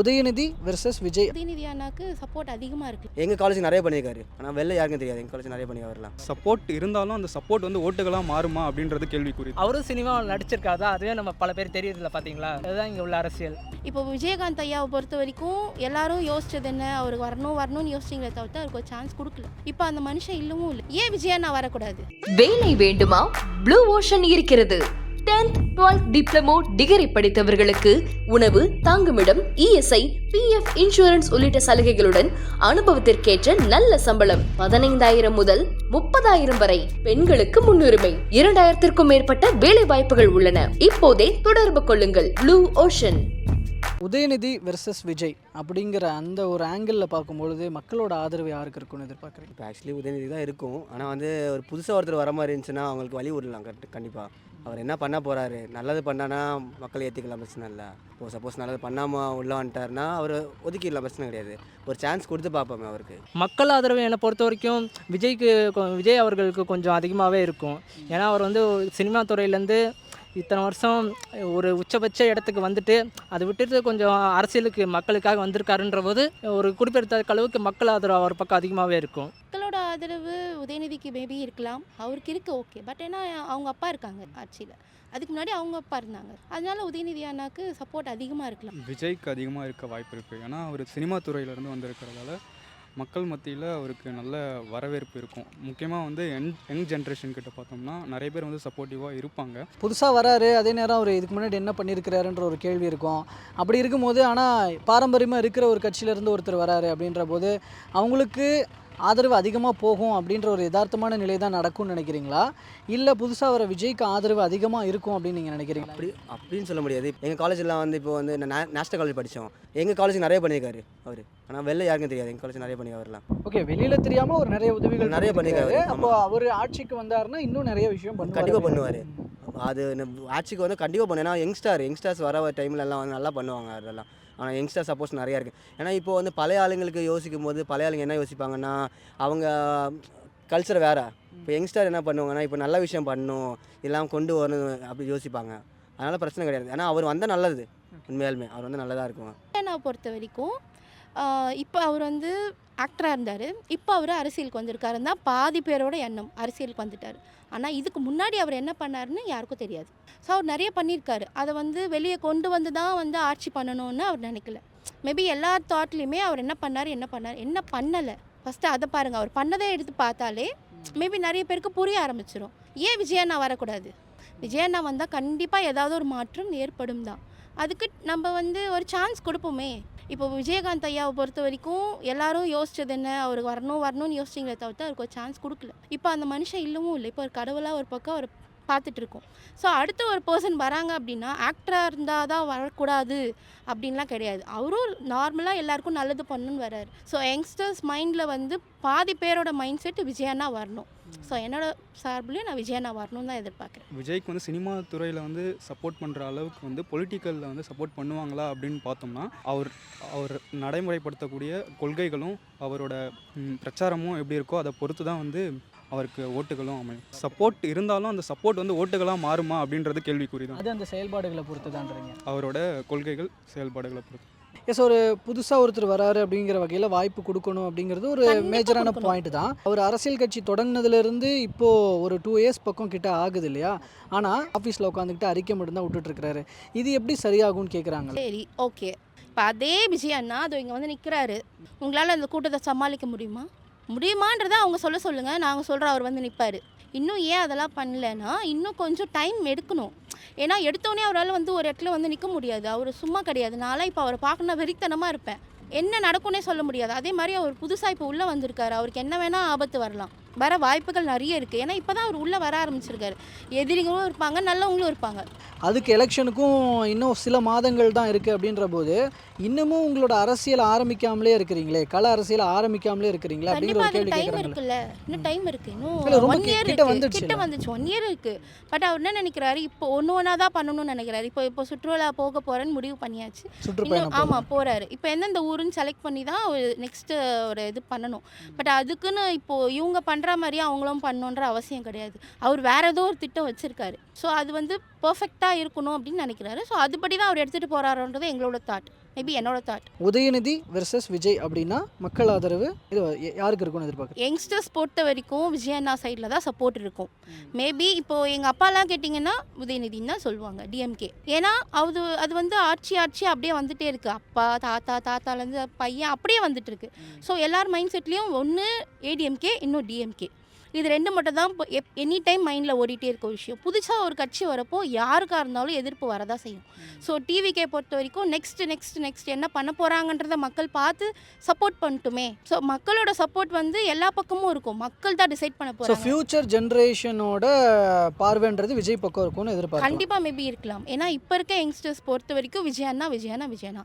Udhayanidhi versus Vijay. Udhayanidhi அண்ணாக்கு support அதிகமாக இருக்கு. எங்கள் காலேஜ் நிறைய பண்ணியிருக்காரு. ஆனால் வெளில யாருக்கும் தெரியாது. எங்கள் காலேஜ் நிறைய பண்ணி வரலாம் சப்போர்ட் இருந்தாலும் அந்த சப்போர்ட் வந்து ஓட்டுகளாக மாறுமா அப்படின்றது கேள்விக்குறி. அவரும் சினிமாவில் நடிச்சிருக்காதா? அதுவே நம்ம பல பேர் தெரியறதில்ல பார்த்தீங்களா அதுதான் இங்கே உள்ள அரசியல். இப்போ விஜயகாந்த் ஐயாவை பொறுத்த வரைக்கும் எல்லாரும் யோசிச்சது என்ன? அவருக்கு வரணும் வரணும்னு யோசிச்சிங்களே தவிர்த்து அவருக்கு ஒரு சான்ஸ் கொடுக்கல. இப்போ அந்த மனுஷன் இல்லவும் இல்லை. ஏன் விஜய் அண்ணா வரக்கூடாது? வேலை வேண்டுமா? ப்ளூ ஓஷன் இருக்கிறது. 10th 12th டிப்ளமோ டிகிரி படித்தவர்களுக்கு உணவு தங்குமிடம் இஎஸ்ஐ பிஎஃப் இன்சூரன்ஸ் உள்ளிட்ட சலுகைகளுடன் அனுபவத்திற்கேற்ற நல்ல சம்பளம் பதினைந்தாயிரம் முதல் முப்பதாயிரம் வரை பெண்களுக்கு முன்னுரிமை. இரண்டாயிரத்திற்கும் மேற்பட்ட வேலை வாய்ப்புகள் உள்ளன. இப்போதே தொடர்பு கொள்ளுங்கள். Blue ocean Udhayanidhi versus Vijay அப்படிங்கிற அந்த ஒரு ஆங்கிளில் பார்க்கும்பொழுது மக்களோட ஆதரவு யாருக்கு இருக்கும்னு எதிர்பார்க்குறீங்க? இப்போ ஆக்சுவலி உதயநிதி தான் இருக்கும். ஆனால் வந்து ஒரு புதுசாக ஒருத்தர் வர மாதிரி இருந்துச்சுன்னா அவங்களுக்கு வழி விடலாம் கரெக்ட் கண்டிப்பாக அவர் என்ன பண்ண போகிறாரு நல்லது பண்ணானா மக்கள் ஏற்றிக்கலாம் பிரச்சனை இல்லை. இப்போ சப்போஸ் நல்லது பண்ணாமல் உள்ள வந்துட்டார்னா அவர் ஒதுக்கிடலாம் பிரச்சனை கிடையாது. ஒரு சான்ஸ் கொடுத்து பார்ப்போமே அவருக்கு. மக்கள் ஆதரவு என்னை பொறுத்த வரைக்கும் விஜய்க்கு கொ- விஜய் அவர்களுக்கு கொஞ்சம் அதிகமாகவே இருக்கும். ஏன்னா அவர் வந்து சினிமா துறையிலேருந்து இத்தனை வருஷம் ஒரு உச்சபட்ச இடத்துக்கு வந்துட்டு அதை விட்டுட்டு கொஞ்சம் அரசியலுக்கு மக்களுக்காக வந்திருக்காருன்ற போது ஒரு குறிப்பிடத்தக்க அளவுக்கு மக்கள் ஆதரவு அவர் பக்கம் அதிகமாகவே இருக்கும். ஆதரவு உதயநிதிக்கு மேபி இருக்கலாம். அவருக்கு இருக்கு ஓகே பட் ஏன்னா அவங்க அப்பா இருக்காங்க ஆட்சியில். அதுக்கு முன்னாடி அவங்க அப்பா இருந்தாங்க. அதனால உதயநிதி அண்ணாக்கு சப்போர்ட் அதிகமாக இருக்கலாம். விஜய்க்கு அதிகமாக இருக்க வாய்ப்பு இருக்குது ஏன்னா அவர் சினிமா துறையிலேருந்து வந்திருக்கிறதால மக்கள் மத்தியில் அவருக்கு நல்ல வரவேற்பு இருக்கும். முக்கியமாக வந்து யங் யங் ஜென்ரேஷன் கிட்ட பார்த்தோம்னா நிறைய பேர் வந்து சப்போர்ட்டிவாக இருப்பாங்க. புதுசாக வராரு. அதே நேரம் அவர் இதுக்கு முன்னாடி என்ன பண்ணியிருக்கிறாருன்ற ஒரு கேள்வி இருக்கும். அப்படி இருக்கும்போது ஆனால் பாரம்பரியமாக இருக்கிற ஒரு கட்சியிலேருந்து ஒருத்தர் வராரு அப்படின்ற போது அவங்களுக்கு ஆதரவு அதிகமாக போகும் அப்படின்ற ஒரு யதார்த்தமான நிலை தான் நடக்கும்னு நினைக்கிறீங்களா? இல்லை புதுசாக வர விஜய்க்கு ஆதரவு அதிகமாக இருக்கும் அப்படின்னு நீங்கள் நினைக்கிறீங்களா? அப்படி அப்படின்னு சொல்ல முடியாது. எங்கள் காலேஜெலாம் வந்து இப்போ வந்து நான் நேஷனல் காலேஜ் படித்தோம் எங்கள் காலேஜ் நிறைய பண்ணியிருக்காரு அவர். ஆனால் வெளில யாருக்கும் தெரியாது. எங்கள் காலேஜ் நிறைய பண்ணி வரலாம் ஓகே வெளியில தெரியாம ஒரு நிறைய உதவிகள் நிறைய பண்ணிருக்காரு. அப்போ. அவர் ஆட்சிக்கு வந்தாருன்னா இன்னும் நிறைய விஷயம் பண்ணுவாரு. கண்டிப்பாக பண்ணுவார். அது ஆட்சிக்கு வந்து கண்டிப்பாக பண்ணு. ஏன்னா யங்ஸ்டார் யங்ஸ்டர்ஸ் வர டைம்ல எல்லாம் வந்து நல்லா பண்ணுவாங்க அதெல்லாம் ஆனால் யங்ஸ்டர் சப்போஸ் நிறையா இருக்குது ஏன்னா இப்போ வந்து பழைய ஆளுங்களுக்கு யோசிக்கும் போது பழைய ஆளுங்க என்ன யோசிப்பாங்கன்னா அவங்க கல்ச்சர் வேற. இப்போ யங்ஸ்டர் என்ன பண்ணுவாங்கன்னா இப்போ நல்ல விஷயம் பண்ணணும் இதெல்லாம் கொண்டு வரணும் அப்படி யோசிப்பாங்க. அதனால் பிரச்சனை கிடையாது. ஏன்னா அவர் வந்தால் நல்லது உண்மையாலுமே. அவர் வந்து நல்லதாக இருக்கும் அண்ணாவை பொறுத்த வரைக்கும் இப்போ அவர் வந்து ஆக்டராக இருந்தார். இப்போ அவர் அரசியலுக்கு வந்திருக்காருன்னு தான் பாதி பேரோட எண்ணம். அரசியலுக்கு வந்துட்டார். ஆனால் இதுக்கு முன்னாடி அவர் என்ன பண்ணாருன்னு யாருக்கும் தெரியாது. ஸோ அவர் நிறைய பண்ணியிருக்காரு. அதை வந்து வெளியே கொண்டு வந்து தான் வந்து ஆட்சி பண்ணணும்னு அவர் நினைக்கல. மேபி எல்லா தாட்லேயுமே அவர் என்ன பண்ணார் என்ன பண்ணார் என்ன பண்ணலை. ஃபஸ்ட்டு அதை பாருங்கள் அவர் பண்ணதை எடுத்து பார்த்தாலே மேபி நிறைய பேருக்கு புரிய ஆரம்பிச்சிடும் ஏன் விஜயண்ணா வரக்கூடாது? விஜயண்ணா வந்தால் கண்டிப்பாக ஏதாவது ஒரு மாற்றம் ஏற்படும் தான். அதுக்கு நம்ம வந்து ஒரு சான்ஸ் கொடுப்போமே. இப்போ விஜயகாந்த் ஐயாவை பொறுத்த வரைக்கும் எல்லாரும் யோசிச்சது என்ன? அவருக்கு வரணும் வரணும்னு யோசிச்சிங்களே தவிர்த்து அவருக்கு ஒரு சான்ஸ் கொடுக்கல. இப்போ அந்த மனுஷன் இல்லவும் இல்லை. இப்போ ஒரு கடவுளாக ஒரு பக்கம் அவர் பார்த்துட்ருக்கோம். ஸோ அடுத்த ஒரு பர்சன் வராங்க அப்படின்னா ஆக்டராக இருந்தால் தான் வரக்கூடாது அப்படின்லாம் கிடையாது. அவரும் நார்மலாக எல்லாருக்கும் நல்லது பண்ணணும்னு வரார் ஸோ யங்ஸ்டர்ஸ் மைண்டில் வந்து பாதி பேரோட மைண்ட் செட் விஜயண்ணா வரணும். ஸோ என்னோட சார்பிலையும் நான் விஜயண்ணா வரணும்னு தான் எதிர்பார்க்குறேன். விஜய்க்கு வந்து சினிமா துறையில் வந்து சப்போர்ட் பண்ணுற அளவுக்கு வந்து பொலிட்டிக்கலில் வந்து சப்போர்ட் பண்ணுவாங்களா அப்படின்னு பார்த்தோம்னா அவர் அவர் நடைமுறைப்படுத்தக்கூடிய கொள்கைகளும் அவரோட பிரச்சாரமும் எப்படி இருக்கோ அதை பொறுத்து தான் வந்து அவருக்கு ஓட்டுகளும் அமையும். சப்போர்ட் இருந்தாலும் அந்த சப்போர்ட் வந்து ஓட்டுகளாக மாறுமா அப்படின்றது கேள்விக்குறி தான் அது அந்த செயல்பாடுகளை பொறுத்து தான்றீங்க அவரோட கொள்கைகள் செயல்பாடுகளை பொறுத்து. எஸ் ஒரு புதுசாக ஒருத்தர் வராரு அப்படிங்கிற வகையில் வாய்ப்பு கொடுக்கணும் அப்படிங்கிறது ஒரு மேஜரான. பாயிண்ட் தான். அவர் அரசியல் கட்சி தொடங்கினதுலேருந்து இப்போது ஒரு டூ இயர்ஸ் பக்கம் கிட்ட ஆகுது இல்லையா? ஆனால் ஆஃபீஸில் உட்காந்துக்கிட்டு அறிக்கை மட்டும்தான் விட்டுட்டு இருக்கிறாரு இது எப்படி சரியாகும்னு கேட்குறாங்க சரி ஓகே இப்போ அதே விஜய் அண்ணா அது இங்கே வந்து நிற்கிறாரு உங்களால் அந்த கூட்டத்தை சமாளிக்க முடியுமா? முடியுமான்றதை அவங்க சொல்ல சொல்லுங்கள் நாங்கள் சொல்கிறோம் அவர் வந்து நிற்பார் இன்னும் ஏன் அதெல்லாம் பண்ணலன்னா இன்னும் கொஞ்சம் டைம் எடுக்கணும். ஏன்னா எடுத்தோடனே அவரால் வந்து ஒரு இடத்துல வந்து நிற்க முடியாது. அவர் சும்மா கிடையாது. நான்லாம் இப்போ அவரை பார்க்கணும் வெறித்தனமாக இருப்பேன். என்ன நடக்கும்னே சொல்ல முடியாது. அதே மாதிரி அவர் புதுசாக இப்போ உள்ளே வந்திருக்காரு. அவருக்கு என்ன வேணால் ஆபத்து வரலாம். வர வாய்ப்புகள் நிறைய இருக்குது ஏன்னா இப்போ தான் அவர் உள்ளே வர ஆரம்பிச்சிருக்காரு. எதிரிகளும் இருப்பாங்க நல்லவங்களும் இருப்பாங்க. அதுக்கு எலெக்ஷனுக்கும் இன்னும் சில மாதங்கள் தான் இருக்குது அப்படின்ற போது இன்னமும் உங்களோட அரசியல் ஆரம்பிக்காமலே இருக்கிறீங்களே? கள அரசியல் ஆரம்பிக்காமலே இருக்கிறீங்களே? அப்படிங்கிற ஒரு கேள்வி டைம் இருக்குல்ல. இன்னும் டைம் இருக்கு. இன்னும் ஒன் இயர் கிட்ட இருக்கு. வந்துடுச்சு கிட்ட? வந்துச்சு. ஒன் இயர் இருக்கு. பட் அவர் என்ன நினைக்கிறாரு? இப்போ ஒன்று ஒன்றா தான் பண்ணணும்னு நினைக்கிறாரு. இப்போ இப்போ சுற்றுலா போக போறேன்னு முடிவு பண்ணியாச்சு. இன்னும் ஆமா போறாரு. இப்போ எந்தெந்த ஊருன்னு செலக்ட் பண்ணி தான் நெக்ஸ்ட் ஒரு இது பண்ணணும். பட் அதுக்குன்னு இப்போ இவங்க பண்ற மாதிரி அவங்களும் பண்ணணுன்ற அவசியம் கிடையாது. அவர் வேற ஏதோ ஒரு திட்டம் வச்சிருக்காரு. ஸோ அது வந்து பர்ஃபெக்டாக இருக்கணும் அப்படின்னு நினைக்கிறாரு. ஸோ அதுபடி தான் அவர் எடுத்துட்டு போறாருன்றது எங்களோட தாட் மேபி என்னோட தாட் உதயநிதி வெர்சஸ் விஜய் அப்படின்னா மக்கள் ஆதரவு இது யாருக்கு இருக்கும்னு எதிர்பார்க்குறேன் யங்ஸ்டர்ஸ் பொறுத்த வரைக்கும் விஜய் அண்ணா சைடில் தான் சப்போர்ட் இருக்கும். மேபி இப்போது எங்கள் அப்பாலாம் கேட்டிங்கன்னா உதயநிதின்னு தான் சொல்லுவாங்க டிஎம்கே ஏன்னா அது அது வந்து ஆட்சி ஆட்சி அப்படியே வந்துட்டே இருக்குது அப்பா தாத்தா தாத்தாலேருந்து பையன் அப்படியே வந்துட்டு இருக்கு. ஸோ எல்லார் மைண்ட் செட்லேயும் ஒன்று ஏடிஎம்கே இன்னும் டிஎம்கே இது ரெண்டு மட்டும் தான் எனி டைம் மைண்டில் ஓடிட்டே இருக்க விஷயம். புதுசாக ஒரு கட்சி வரப்போ யாருக்காக இருந்தாலும் எதிர்ப்பு வரதான் செய்யும். ஸோ டிவிக்கே பொறுத்த வரைக்கும் நெக்ஸ்ட் நெக்ஸ்ட் நெக்ஸ்ட் என்ன பண்ண போகிறாங்கன்றத மக்கள் பார்த்து சப்போர்ட் பண்ணட்டுமே. ஸோ மக்களோட சப்போர்ட் வந்து எல்லா பக்கமும் இருக்கும். மக்கள் தான் டிசைட் பண்ண போகிறாங்க ஃபியூச்சர் ஜென்ரேஷனோட பார்வைன்றது விஜய் பக்கம் இருக்கும்னு எதிர்பார்க்கலாம். கண்டிப்பாக மேபி இருக்கலாம். ஏன்னா இப்போ இருக்க யங்ஸ்டர்ஸ் பொறுத்த வரைக்கும் விஜயண்ணா விஜயண்ணா விஜயண்ணா